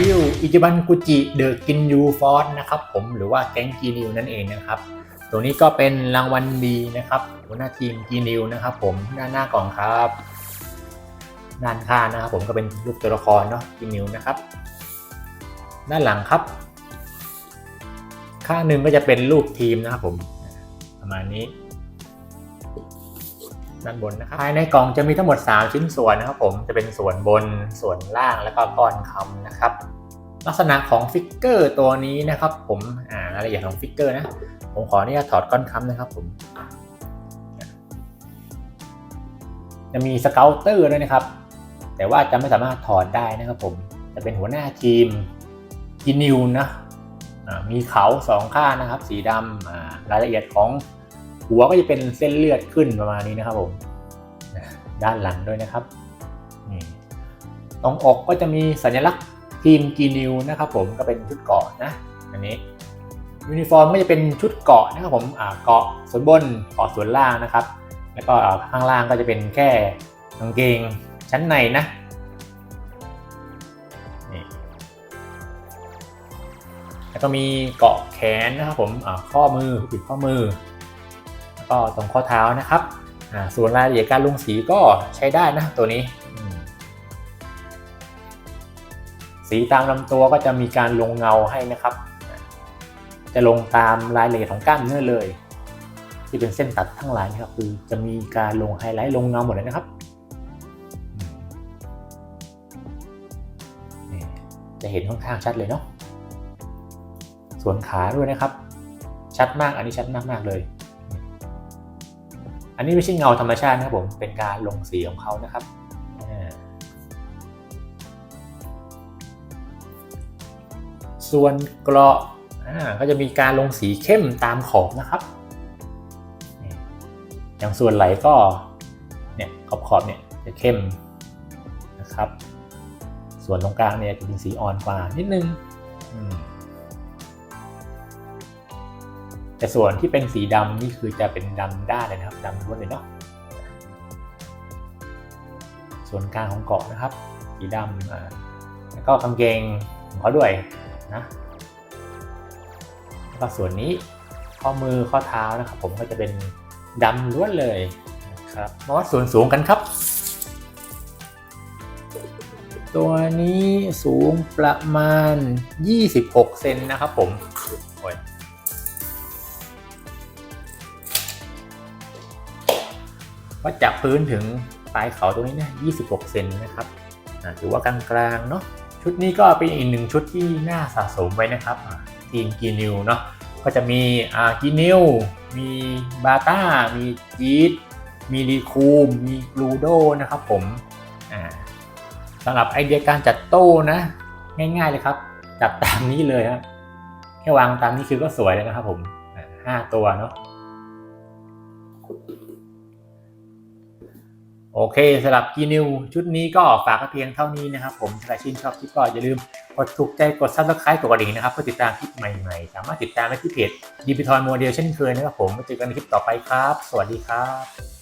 วิวอิจิบันกุจิเดอะกินยูฟอสนะครับผมหรือว่าแก๊งกีนิวนั่นเองนะครับตัวนี้ก็เป็นรางวัลดีนะครับหัวหน้าทีมกีนิวนะครับผมด้านหน้ากล่องครับ ด้านข้างนะครับผมก็เป็นรูปตัวละครเนาะกีนิวนะครับ ด้านหลังครับ ข้างหนึ่งก็จะเป็นรูปทีมนะครับผมประมาณนี้ด้านบนนะครับภายในกล่องจะมีทั้งหมด 3 ชิ้นส่วนนะครับผมจะเป็นส่วนบนส่วนล่างแล้วก็ก้อนคำนะครับ ลักษณะของฟิกเกอร์ตัวนี้นะครับ ผมอ่ารายละเอียดของฟิกเกอร์นะผมขออนุญาตถอดก้อนคำนะครับ ผม จะมีสเกลเตอร์ด้วยนะครับ แต่ว่าจะไม่สามารถถอดได้นะครับ ผมจะเป็นหัวหน้าทีมกินิวนะมีเขาสองข้างนะครับ สีดำอ่ารายละเอียดของหัวก็จะเป็นเส้นเลือดขึ้นประมาณนี้นะครับ ผมด้านหลังด้วยนะครับตรงอกก็จะมีสัญลักษณ์ ทีมกีนิวนะครับผมก็เป็นชุดเกาะนะอันนี้ยูนิฟอร์มก็จะเป็นชุดเกาะนะครับผมเกาะส่วนบนเกาะส่วนล่างนะครับ แล้วก็ข้างล่างก็จะเป็นแค่กางเกงชั้นในนะนี่แล้วก็มีเกาะแขนนะครับผมข้อมือปิดข้อมือ แล้วก็ตรงข้อเท้านะครับ ส่วนรายละเอียดการลงสีก็ใช้ได้นะตัวนี้ สีตามลำตัวก็จะมีการลงเงาให้นะครับ จะลงตามรายละเอียดของกล้ามเนื้อเลย ที่เป็นเส้นตัดทั้งหลายนะครับคือจะมีการลงไฮไลท์ลงเงาหมดเลยนะครับ จะเห็นค่อนข้างชัดเลยเนาะส่วนขาด้วยนะครับ ชัดมากอันนี้ชัดมากมากๆเลย อันนี้ไม่ใช่เงาธรรมชาตินะครับผมเป็นการลงสีของเขานะครับ ส่วนเกราะก็จะมีการลงสีเข้มตามขอบนะครับ อย่างส่วนไหลก็เนี่ยขอบขอบเนี่ยจะเข้มนะครับ ส่วนตรงกลางเนี่ยจะเป็นสีอ่อนกว่านิดนึงแต่ส่วนที่เป็นสีดำนี่คือจะเป็นดำด้านเลยนะครับดำล้วนเลยเนาะส่วนกลางของเกาะนะครับ สีดำแล้วก็กางเกงของเขาด้วย นะแล้วก็ส่วนนี้ข้อมือข้อเท้านะครับผมก็จะเป็นดำล้วนเลยนะครับมาวัดส่วนสูงกันครับ ตัวนี้สูงประมาณ 26 เซนนะครับผมโอ้ยวัดจากพื้นถึงปลายเขาตรงนี้เนี่ย26 เซนนะครับถือว่ากลางๆเนาะ ชุดนี้ก็เป็นอีกหนึ่งชุดที่น่าสะสมไว้นะครับทีมกีนิวเนาะก็จะมีอ่ากินิวมีบาต้ามีจีดมีรีคูมมีกลูโดนะครับผมอ่าสำหรับไอเดียการจัดโต้นะ ง่ายๆเลยครับ จับตามนี้เลยครับแค่วางตามนี้คือก็สวยแล้วนะครับผมห้าตัวเนาะ โอเคสำหรับกีนิวชุดนี้ก็ฝากเพียงเท่านี้นะครับ ผมถ้าใครชื่นชอบคลิปก็อย่าลืมกดถูกใจกดซับสไครต์กดกระดิ่งนะครับเพื่อติดตามคลิปใหม่ๆ สามารถติดตามได้ที่เพจดีพิทอยโมเดลเช่นเคยนะครับผมมาเจอกันในคลิปต่อไปครับ สวัสดีครับ